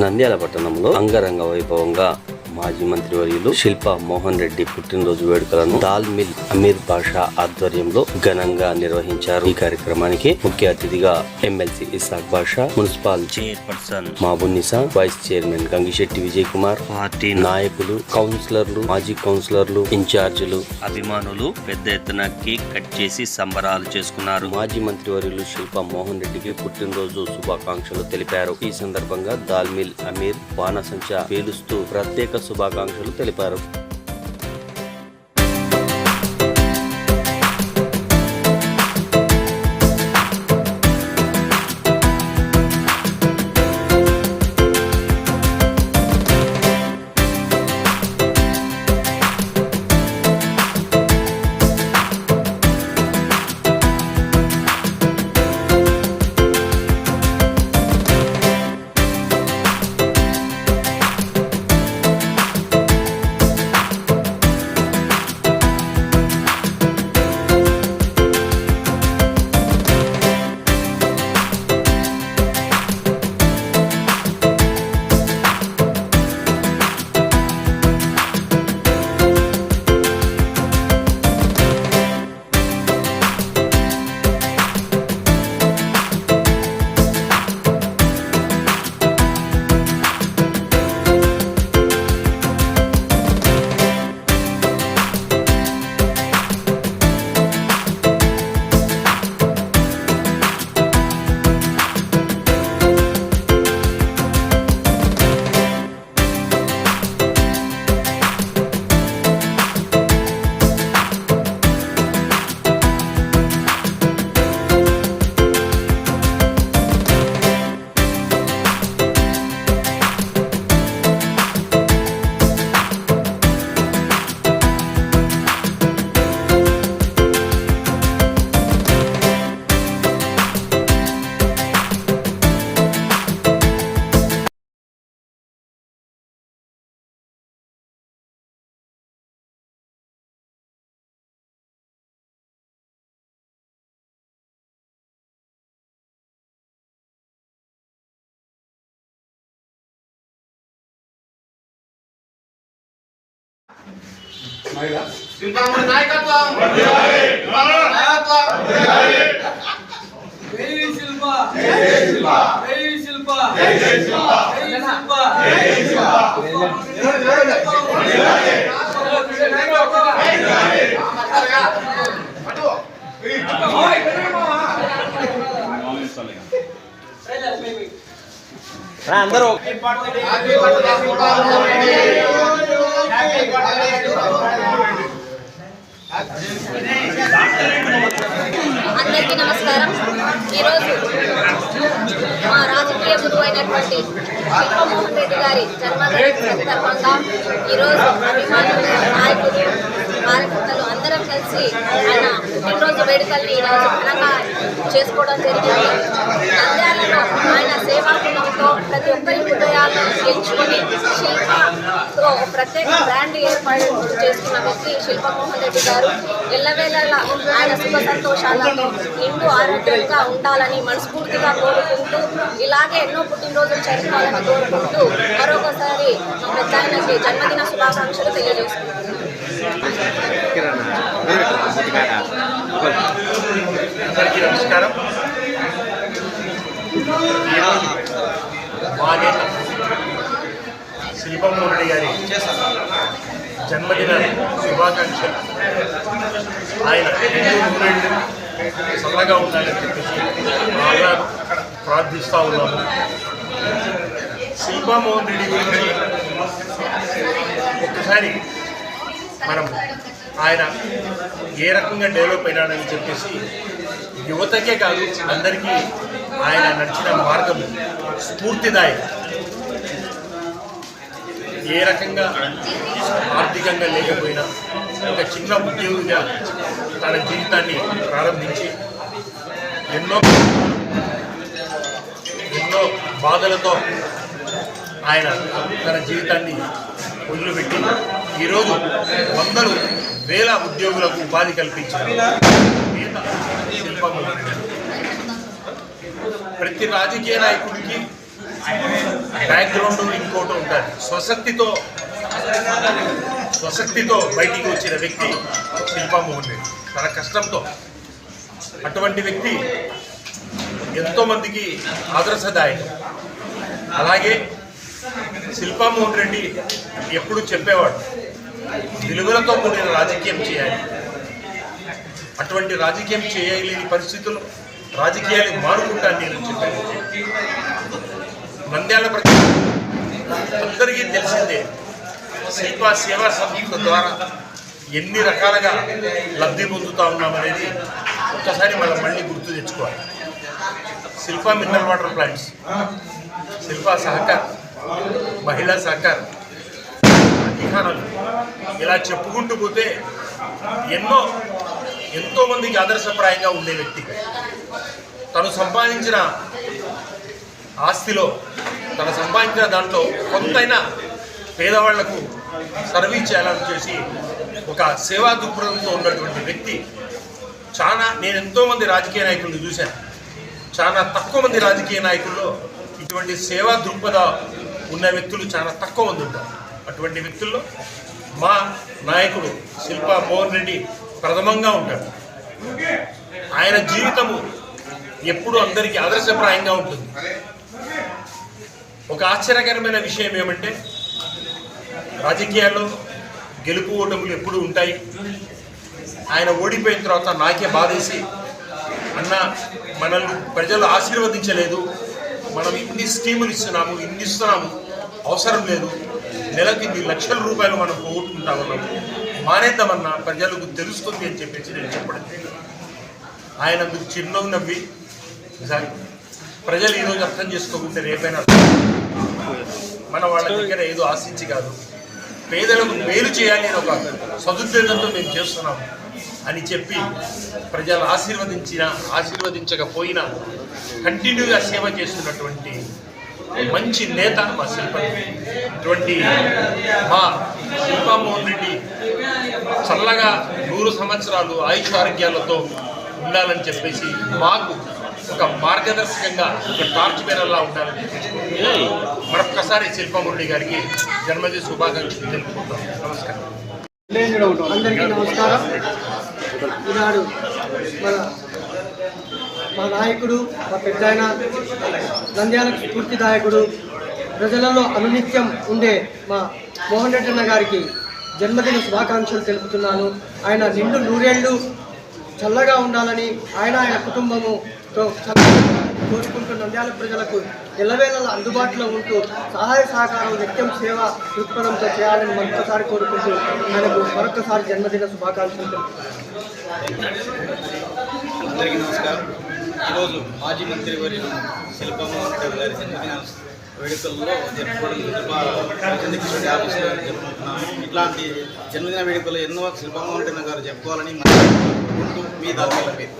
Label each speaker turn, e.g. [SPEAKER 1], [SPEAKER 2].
[SPEAKER 1] నంద్యాల పట్టణంలో అంగరంగ వైభవంగా మాజీ మంత్రివర్యులు శిల్ప మోహన్ రెడ్డి పుట్టినరోజు వేడుకలను దాల్ మిల్ అమీర్ బాషా ఆధ్వర్యంలో ఘనంగా నిర్వహించారు. ఈ కార్యక్రమానికి ముఖ్య అతిథిగా MLC Ishaq Basha municipal chairperson Mabunnisa vice chairman Gangishetty Vijay Kumar party నాయకులు కౌన్సిలర్లు మాజీ కౌన్సిలర్లు ఇన్ఛార్జీలు అభిమానులు పెద్ద ఎత్తున కేక్ కట్ చేసి సంబరాలు చేసుకున్నారు. మాజీ మంత్రివర్యులు శిల్ప మోహన్ రెడ్డికి పుట్టినరోజు శుభాకాంక్షలు తెలిపారు. ఈ సందర్భంగా దాల్మిల్ అమీర్ బాణసంచ పేలుస్తూ ప్రత్యేక శుభాకాంక్షలు తెలిపారు.
[SPEAKER 2] శ్రీరాముడి నాయకత్వం. నాయకత్వం.
[SPEAKER 3] జై శిల్ప. జై శిల్ప. జై శిల్ప. జై శిల్ప.
[SPEAKER 4] అందరూ.
[SPEAKER 5] అందరికీ నమస్కారం. ఈరోజు మా రాజకీయ గురువు అయినటువంటి శిల్పమోహన్ రెడ్డి గారి జన్మదిన సందర్భంగా ఈరోజు అభిమానులు నాయకులు కార్యకర్తలు అందరం కలిసి ఆయన పుట్టినరోజు వేడుకల్ని ఈరోజు ఘనంగా చేసుకోవడం జరిగింది. నంద్యాలలో ఆయన సేవా గుణంతో ప్రతి ఒక్కరి హృదయాలను గెలుచుకొని ప్రత్యేక బ్రాండ్ ఏర్పాటు చేసుకున్న వ్యక్తి శిల్పమోహన్ రెడ్డి గారు ఎల్లవేళలా ఆయన సుఖ సంతోషాలతో నిండు ఆరోగ్యంగా ఉండాలని మనస్ఫూర్తిగా కోరుకుంటూ ఇలాగే ఎన్నో పుట్టినరోజులు జరుపుకోవాలని కోరుకుంటూ మరొకసారి పెద్ద ఆయనకి జన్మదిన శుభాకాంక్షలు తెలియజేస్తున్నాను
[SPEAKER 6] నమస్కారం. ఈరోజు మా నేత శిల్పమూర్తి గారి జన్మదిన శుభాకాంక్షలు. ఆయన ఎన్నో నూరేళ్ళు చల్లగా ఉండాలని చెప్పేసి బాగా ప్రార్థిస్తూ ఉన్నాము శిల్పామోహన్ రెడ్డి గురించి ఒక్కసారి మనం ఆయన ఏ రకంగా డెవలప్ అయినాడని చెప్పేసి యువతకే కాదు అందరికీ ఆయన నడిచిన మార్గం స్ఫూర్తిదాయకం. ఏ రకంగా ఆర్థికంగా లేకపోయినా ఒక చిన్న ఉద్యోగిగా తన జీవితాన్ని ప్రారంభించి ఎన్నో ఎన్నో బాధలతో ఆయన తన జీవితాన్ని వదిలిపెట్టి ఈరోజు వందలు వేల ఉద్యోగులకు ఉపాధి కల్పించారు. ప్రతి రాజకీయ నాయకుడికి బ్యాక్గ్రౌండ్ ఇంకోటి ఉంటుంది స్వశక్తితో స్వశక్తితో బయటికి వచ్చిన వ్యక్తి శిల్పామోహన్ రెడ్డి. తన కష్టంతో అటువంటి వ్యక్తి ఎంతోమందికి ఆదర్శదాయకం. అలాగే శిల్పామోహన్ రెడ్డి ఎప్పుడు చెప్పేవాడు విలువలతో కూడిన రాజకీయం చేయాలి. అటువంటి రాజకీయం చేయలేని పరిస్థితులు రాజకీయాలు మారుకుంటాను నేను చెప్పాను నంద్యాల ప్రజలు. అందరికీ తెలిసిందే శిల్ప సేవా సంస్థ ద్వారా ఎన్ని రకాలుగా లబ్ధి పొందుతూ ఉన్నామనేది ఒక్కసారి మనం మళ్ళీ గుర్తు తెచ్చుకోవాలి. Shilpa mineral water plants Shilpa Sahakar మహిళా సహకార్ అధికారాలు ఇలా చెప్పుకుంటూ పోతే ఎన్నో ఎంతోమందికి ఆదర్శప్రాయంగా ఉండే వ్యక్తి. తను సంపాదించిన ఆస్తిలో తన సంపాదించిన దాంట్లో కొంతైనా పేదవాళ్ళకు సర్వీస్ చేయాలని చేసి ఒక సేవా దృక్పథంతో ఉన్నటువంటి వ్యక్తి చాలా నేను ఎంతోమంది రాజకీయ నాయకులను చూశాను. చాలా తక్కువ మంది రాజకీయ నాయకుల్లో ఇటువంటి సేవా దృక్పథ ఉన్న వ్యక్తులు చాలా తక్కువ మంది ఉంటారు. అటువంటి వ్యక్తుల్లో మా నాయకుడు శిల్పా మోహన్ రెడ్డి ప్రథమంగా ఉంటాడు. ఆయన జీవితము ఎప్పుడు అందరికీ ఆదర్శప్రాయంగా ఉంటుంది. ఒక ఆశ్చర్యకరమైన విషయం ఏమంటే రాజకీయాల్లో గెలుపు ఓటములు ఎప్పుడు ఉంటాయి. ఆయన ఓడిపోయిన తర్వాత నాకే బాధేసి అన్న మనల్ని ప్రజలు ఆశీర్వదించలేదు. మనం ఇన్ని స్కీములు ఇస్తున్నాము ఇన్ని ఇస్తున్నాము. అవసరం లేదు. నెలకి ఇన్ని లక్షల రూపాయలు మనం పోగొట్టుకుంటా ఉన్నాము మానేద్దామన్నా ప్రజలకు తెలుస్తుంది అని చెప్పేసి నేను చెప్పడం ఆయన మీరు చిరునవ్వు నవ్వి ప్రజలు ఈరోజు అర్థం చేసుకోకుంటే రేపైనా మన వాళ్ళ దగ్గర ఏదో ఆశించి కాదు. పేదలకు మేలు చేయాలి అని ఒక సదుద్దేశంతో మేము చేస్తున్నాం అని చెప్పి ప్రజలు ఆశీర్వదించిన ఆశీర్వదించకపోయినా కంటిన్యూగా సేవ చేస్తున్నటువంటి మంచి నేత మా శిల్పం. ఇటువంటి మా శిల్పామోహన్ రెడ్డి చల్లగా నూరు సంవత్సరాలు ఆయుష్ ఆరోగ్యాలతో ఉండాలని చెప్పేసి మాకు ఒక మార్గదర్శకంగా ఒక టార్చ్ బేరల్లా ఉండాలని మరొక్కసారి శిల్పమురళి గారికి జన్మదిన శుభాకాంక్షలు తెలుపుకుంటాం నమస్కారం.
[SPEAKER 4] అందరికీ నమస్కారం. ఈనాడు మన మా నాయకుడు మా పెద్ద ఆయన నంద్యాల స్ఫూర్తిదాయకుడు ప్రజలలో అనునిత్యం ఉండే మా మోహన్ రెడ్డి అన్న గారికి జన్మదిన శుభాకాంక్షలు తెలుపుతున్నాను. ఆయన నిండు నూరేళ్ళు చల్లగా ఉండాలని ఆయన ఆయన కుటుంబముతో చల్లగా కోరుకుంటూ నంద్యాల ప్రజలకు ఎల్లవేళలా అందుబాటులో ఉంటూ సహాయ సహకారం నిత్యం సేవ దృక్పథంతో చేయాలని మరొకసారి కోరుకుంటూ ఆయనకు మరొకసారి జన్మదిన శుభాకాంక్షలు
[SPEAKER 7] అందరికీ నమస్కారం. ఈరోజు మాజీ మంత్రి వర్యులు శిల్పమ్మ గారి జన్మదిన వేడుకల్లో జరుపుకోవడం ఇట్లాంటి జన్మదిన వేడుకలు ఎన్నో శిల్పంగా ఉంటున్న గారు చెప్పుకోవాలని మీ దాని పేరు